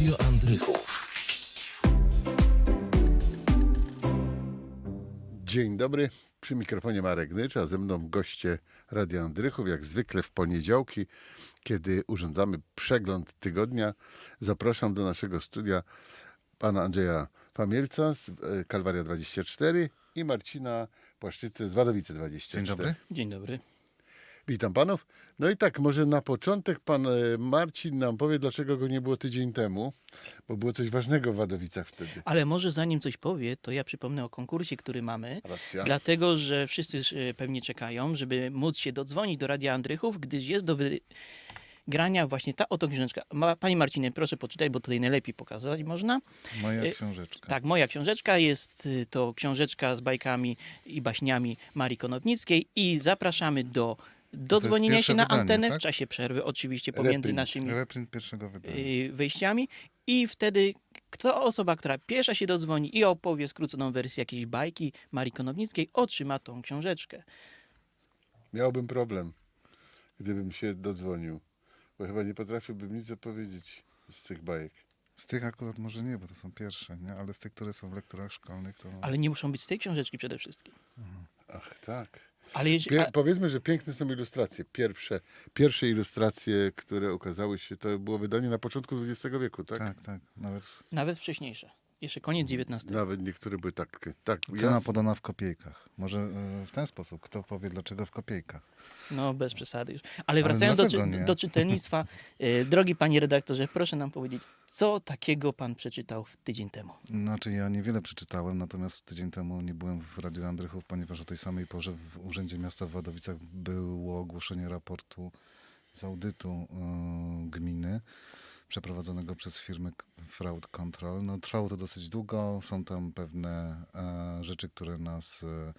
Radio Andrychów. Dzień dobry, przy mikrofonie Marek Nycz, a ze mną goście Radia Andrychów, jak zwykle w poniedziałki, kiedy urządzamy przegląd tygodnia. Zapraszam do naszego studia pana Andrzeja Pamielca z e, Kalwaria 24 i Marcina Płaszczycy z Wadowice 24. Dzień dobry. Dzień dobry. Witam panów. No i tak, może na początek pan e, Marcin nam powie, dlaczego go nie było tydzień temu, bo było coś ważnego w Wadowicach wtedy. Ale może zanim coś powie, to ja przypomnę o konkursie, który mamy. Racja. Dlatego, że wszyscy e, pewnie czekają, żeby móc się dodzwonić do Radia Andrychów, gdyż jest do wygrania właśnie ta oto książeczka. Ma, Panie Marcinie, proszę poczytać, bo tutaj najlepiej pokazać można. Moja Y, książeczka. Tak, moja książeczka jest to książeczka z bajkami i baśniami Marii Konopnickiej i zapraszamy do dodzwonienia się na wydanie, antenę tak? w czasie przerwy, oczywiście pomiędzy Reprint. naszymi Reprint y, wejściami i wtedy kto osoba, która pierwsza się dodzwoni i opowie skróconą wersję jakiejś bajki Marii Konownickiej, otrzyma tą książeczkę. Miałbym problem, gdybym się dodzwonił, bo chyba nie potrafiłbym nic opowiedzieć z tych bajek. Z tych akurat może nie, bo to są pierwsze, nie? ale z tych, które są w lekturach szkolnych, to Ale nie muszą być z tej książeczki przede wszystkim. Ach, tak. Ale jeśli, a, powiedzmy, że piękne są ilustracje. Pierwsze, pierwsze ilustracje, które ukazały się, to było wydanie na początku XX wieku, tak? tak, tak. Nawet nawet wcześniejsze. Jeszcze koniec XIX. Nawet niektóre były tak. tak cena podana w kopiejkach. Może e, w ten sposób, kto powie dlaczego w kopiejkach. No, bez przesady już. Ale wracając do, czy, do czytelnictwa, y, drogi panie redaktorze, proszę nam powiedzieć, co takiego pan przeczytał w tydzień temu? Znaczy ja niewiele przeczytałem, natomiast tydzień temu nie byłem w Radiu Andrychów, ponieważ o tej samej porze w Urzędzie Miasta w Wadowicach było ogłoszenie raportu z audytu e, gminy przeprowadzonego przez firmę Fraud Control. No, trwało to dosyć długo, są tam pewne e, rzeczy, które nas e,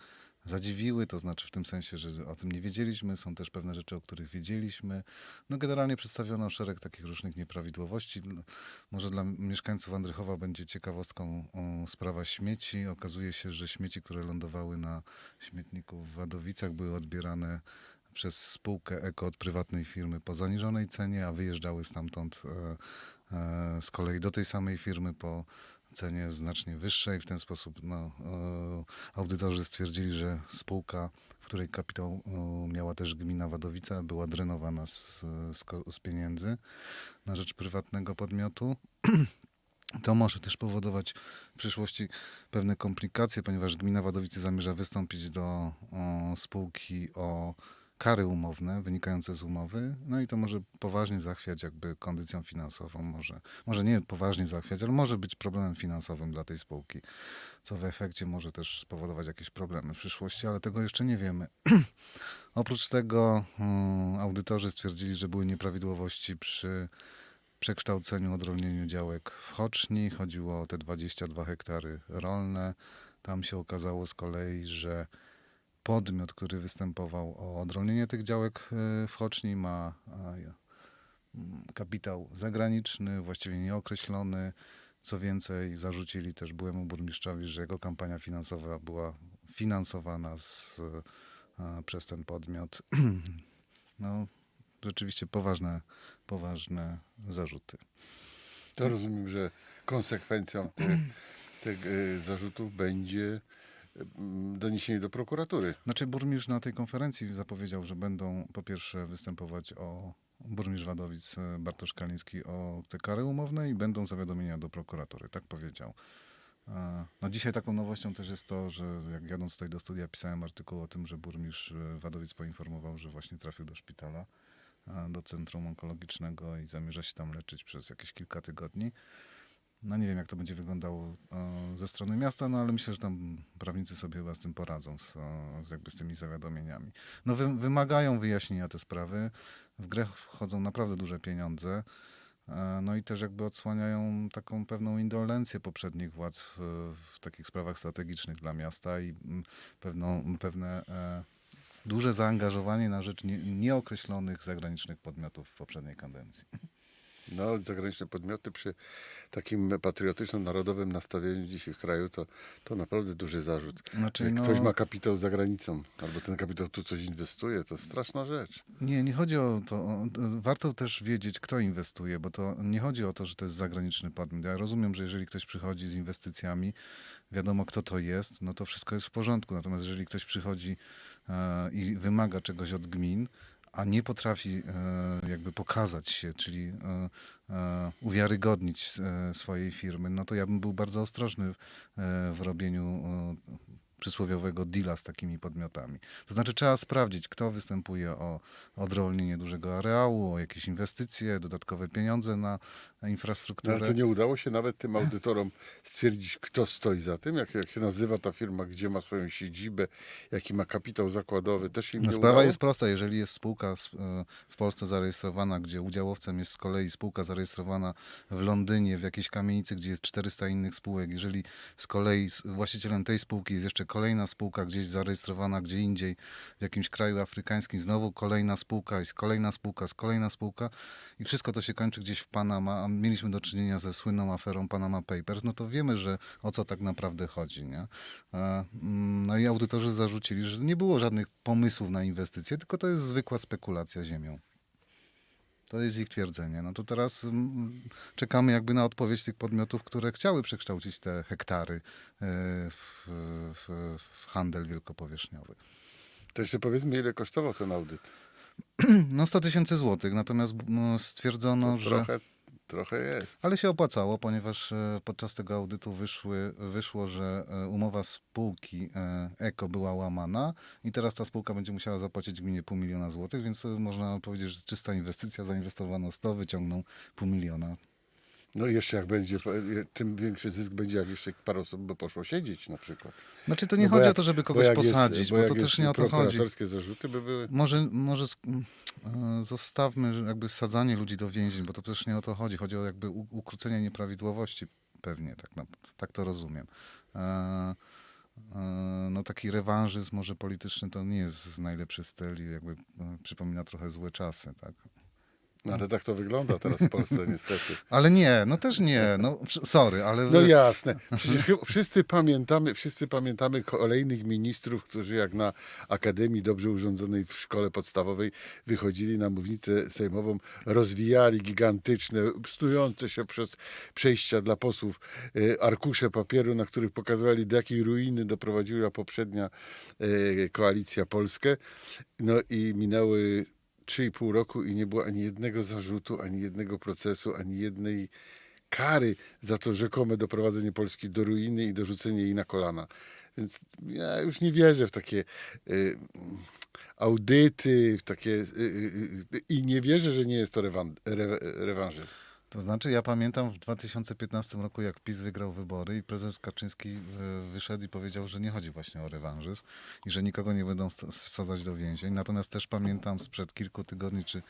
zadziwiły, to znaczy w tym sensie, że o tym nie wiedzieliśmy, są też pewne rzeczy, o których wiedzieliśmy. No generalnie przedstawiono szereg takich różnych nieprawidłowości. Może dla mieszkańców Andrychowa będzie ciekawostką sprawa śmieci. Okazuje się, że śmieci, które lądowały na śmietniku w Wadowicach były odbierane przez spółkę Eko od prywatnej firmy po zaniżonej cenie, a wyjeżdżały stamtąd e, e, z kolei do tej samej firmy po cenie znacznie wyższej. W ten sposób no, e, audytorzy stwierdzili, że spółka, w której kapitał miała też gmina Wadowica, była drenowana z, z, z pieniędzy na rzecz prywatnego podmiotu. To może też powodować w przyszłości pewne komplikacje, ponieważ gmina Wadowicy zamierza wystąpić do o, spółki o kary umowne wynikające z umowy, no i to może poważnie zachwiać jakby kondycją finansową, może, może nie poważnie zachwiać, ale może być problemem finansowym dla tej spółki, co w efekcie może też spowodować jakieś problemy w przyszłości, ale tego jeszcze nie wiemy. Oprócz tego mm, audytorzy stwierdzili, że były nieprawidłowości przy przekształceniu, odrolnieniu działek w Hoczni. Chodziło o te 22 hektary rolne. Tam się okazało z kolei, że podmiot, który występował o odrolnienie tych działek e, w Hoczni ma mm, kapitał zagraniczny, właściwie nieokreślony. Co więcej, zarzucili też byłemu burmistrzowi, że jego kampania finansowa była finansowana z, przez ten podmiot. No, rzeczywiście poważne, poważne zarzuty. To rozumiem, że konsekwencją tych, tych zarzutów będzie doniesienie do prokuratury. Znaczy burmistrz na tej konferencji zapowiedział, że będą po pierwsze występować o burmistrz Wadowic e, Bartosz Kaliński o te kary umowne i będą zawiadomienia do prokuratury, tak powiedział. E, No dzisiaj taką nowością też jest to, że jak jadąc tutaj do studia pisałem artykuł o tym, że burmistrz e, Wadowic poinformował, że właśnie trafił do szpitala, do centrum onkologicznego i zamierza się tam leczyć przez jakieś kilka tygodni. No nie wiem, jak to będzie wyglądało e, ze strony miasta, no ale myślę, że tam prawnicy sobie chyba z tym poradzą, z, e, z jakby z tymi zawiadomieniami. No wy, wymagają wyjaśnienia te sprawy. W grę wchodzą naprawdę duże pieniądze. E, No i też jakby odsłaniają taką pewną indolencję poprzednich władz w, w takich sprawach strategicznych dla miasta i mm, pewną, pewne e, duże zaangażowanie na rzecz nie, nieokreślonych zagranicznych podmiotów w poprzedniej kadencji. No, zagraniczne podmioty przy takim patriotyczno-narodowym nastawieniu dzisiaj w kraju to, to naprawdę duży zarzut. Znaczy, Jak no- ktoś ma kapitał za granicą, albo ten kapitał tu coś inwestuje, to straszna rzecz. Nie, nie chodzi o to. Warto też wiedzieć, kto inwestuje, bo to nie chodzi o to, że to jest zagraniczny podmiot. Ja rozumiem, że jeżeli ktoś przychodzi z inwestycjami, wiadomo kto to jest, no to wszystko jest w porządku. Natomiast jeżeli ktoś przychodzi e, i wymaga czegoś od gmin, a nie potrafi e, jakby pokazać się, czyli e, e, uwiarygodnić swojej firmy, no to ja bym był bardzo ostrożny w robieniu przysłowiowego deala z takimi podmiotami. To znaczy trzeba sprawdzić, kto występuje o odrolnienie dużego areału, o jakieś inwestycje, dodatkowe pieniądze na, na No, infrastrukturę. ale to nie udało się nawet tym audytorom stwierdzić, kto stoi za tym, jak, jak się nazywa ta firma, gdzie ma swoją siedzibę, jaki ma kapitał zakładowy. Też im No, nie sprawa udało? jest prosta. Jeżeli jest spółka e, w Polsce zarejestrowana, gdzie udziałowcem jest z kolei spółka zarejestrowana w Londynie, w jakiejś kamienicy, gdzie jest 400 innych spółek, jeżeli z kolei właścicielem tej spółki jest jeszcze kolejna spółka gdzieś zarejestrowana gdzie indziej, w jakimś kraju afrykańskim, znowu kolejna spółka, jest kolejna spółka, jest kolejna spółka i wszystko to się kończy gdzieś w Panama, a mieliśmy do czynienia ze słynną aferą Panama Papers, no to wiemy, że o co tak naprawdę chodzi. Nie? E, mm, No i audytorzy zarzucili, że nie było żadnych pomysłów na inwestycje, tylko to jest zwykła spekulacja ziemią. To jest ich twierdzenie. No to teraz mm, czekamy jakby na odpowiedź tych podmiotów, które chciały przekształcić te hektary e, w, w, w handel wielkopowierzchniowy. To jeszcze powiedzmy, ile kosztował ten audyt. No 100 tysięcy złotych, natomiast no, stwierdzono, To że... trochę, trochę jest. Ale się opłacało, ponieważ e, podczas tego audytu wyszły, wyszło, że e, umowa spółki e, EKO była łamana i teraz ta spółka będzie musiała zapłacić gminie pół miliona złotych, więc można powiedzieć, że czysta inwestycja, zainwestowano 100, wyciągną pół miliona. No i jeszcze jak będzie, tym większy zysk będzie, jak jeszcze parę osób by poszło siedzieć na przykład. Znaczy to nie No bo chodzi jak- o to, żeby bo kogoś jest- posadzić, bo, jak to jest też nie o to chodzi. zarzuty by były. Może, może e, zostawmy jakby sadzanie ludzi do więzień, bo to też nie o to chodzi. Chodzi o jakby ukrócenie nieprawidłowości pewnie, tak, na, tak to rozumiem. E, e, no taki rewanżyzm może polityczny to nie jest najlepszy styl i jakby e, przypomina trochę złe czasy, tak. No ale tak to wygląda teraz w Polsce niestety. Ale nie, no też nie, no sorry, ale... No jasne. Przecież wszyscy pamiętamy, wszyscy pamiętamy kolejnych ministrów, którzy jak na Akademii Dobrze Urządzonej w szkole podstawowej wychodzili na mównicę sejmową, rozwijali gigantyczne, snujące się przez przejścia dla posłów e, arkusze papieru, na których pokazywali, do jakiej ruiny doprowadziła poprzednia e, koalicja Polskę. No i minęły 3,5 roku i nie było ani jednego zarzutu, ani jednego procesu, ani jednej kary za to rzekome doprowadzenie Polski do ruiny i dorzucenie jej na kolana. Więc ja już nie wierzę w takie y, audyty, w takie y, y, y, i nie wierzę, że nie jest to rewan, re. To znaczy, ja pamiętam w 2015 roku, jak PiS wygrał wybory i prezes Kaczyński e, wyszedł i powiedział, że nie chodzi właśnie o rewanżyzm i że nikogo nie będą wsadzać do więzień. Natomiast też pamiętam sprzed kilku tygodni czy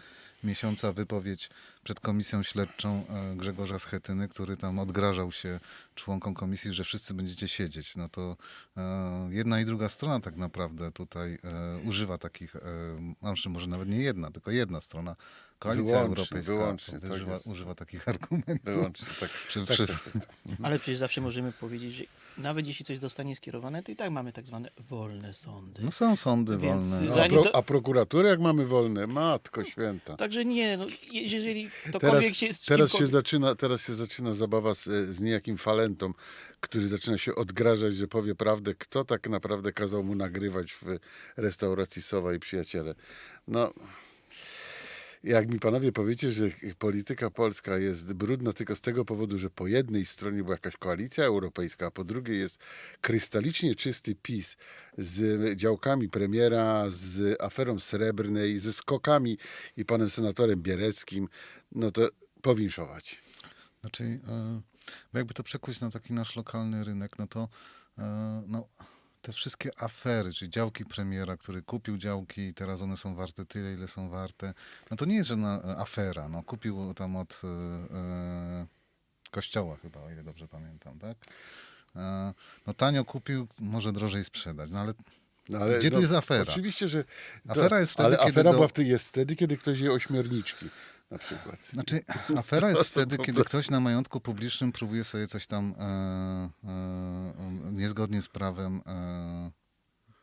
miesiąca wypowiedź przed komisją śledczą e, Grzegorza Schetyny, który tam odgrażał się członkom komisji, że wszyscy będziecie siedzieć. No to e, jedna i druga strona tak naprawdę tutaj używa takich, e, znaczy może nawet nie jedna, tylko jedna strona. Koalicja Wyłącznie, Europejska wyłącznie, tak używa, jest. używa takich argumentów. Wyłącznie tak. Przy- tak, przy- tak, tak. Ale przecież zawsze możemy powiedzieć, że nawet jeśli coś zostanie skierowane, to i tak mamy tak zwane wolne sądy. No są sądy Więc wolne. No, a, pro, to- a prokuratury jak mamy wolne? Matko święta. Także nie, no, jeżeli Teraz, ktokolwiek się z teraz, się zaczyna, teraz się zaczyna zabawa z, z niejakim falentą, który zaczyna się odgrażać, że powie prawdę, kto tak naprawdę kazał mu nagrywać w restauracji Sowa i Przyjaciele. No, jak mi panowie powiecie, że polityka polska jest brudna tylko z tego powodu, że po jednej stronie była jakaś koalicja europejska, a po drugiej jest krystalicznie czysty PiS z działkami premiera, z aferą srebrnej, ze skokami i panem senatorem Biereckim, no to powinszować. Znaczy, e, jakby to przekuć na taki nasz lokalny rynek, no to e, no, te wszystkie afery, czyli działki premiera, który kupił działki i teraz one są warte tyle, ile są warte, no to nie jest żadna e, afera. No, kupił tam od e, e, kościoła chyba, o ile dobrze pamiętam, tak? E, no tanio kupił, może drożej sprzedać, no ale No, ale Gdzie tu jest afera? Oczywiście, że. Afera jest wtedy, ale afera do- była wtedy, jest wtedy, kiedy ktoś je ośmiorniczki. Na przykład. Znaczy, afera jest wtedy, kiedy ktoś na majątku publicznym próbuje sobie coś tam e, e, niezgodnie z prawem e,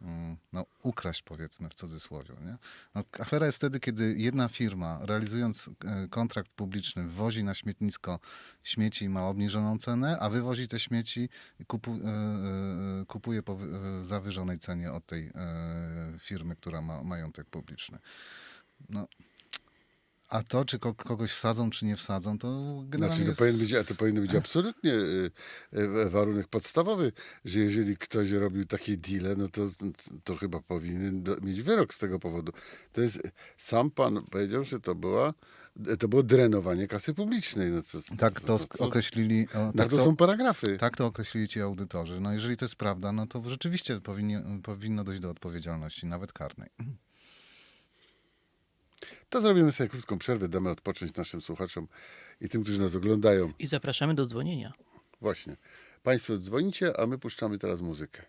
mm, no, ukraść, powiedzmy w cudzysłowie. Nie? No, afera jest wtedy, kiedy jedna firma, realizując e, kontrakt publiczny, wwozi na śmietnisko śmieci i ma obniżoną cenę, a wywozi te śmieci i kupu, e, e, kupuje po wy- e, zawyżonej cenie od tej e, firmy, która ma majątek publiczny. No, a to, czy ko- kogoś wsadzą, czy nie wsadzą, to generalnie Znaczy, to jest... powinien być, a to powinien być absolutnie y, y, warunek podstawowy, że jeżeli ktoś robił takie deale, no to, to chyba powinien do, mieć wyrok z tego powodu. To jest, sam pan powiedział, że to była, to było drenowanie kasy publicznej. No to, Tak to co- określili... O, Na tak, to to, są paragrafy. tak to określili ci audytorzy. No jeżeli to jest prawda, no to rzeczywiście powinni, powinno dojść do odpowiedzialności, nawet karnej. To zrobimy sobie krótką przerwę, damy odpocząć naszym słuchaczom i tym, którzy nas oglądają. I zapraszamy do dzwonienia. Właśnie. Państwo dzwonicie, a my puszczamy teraz muzykę.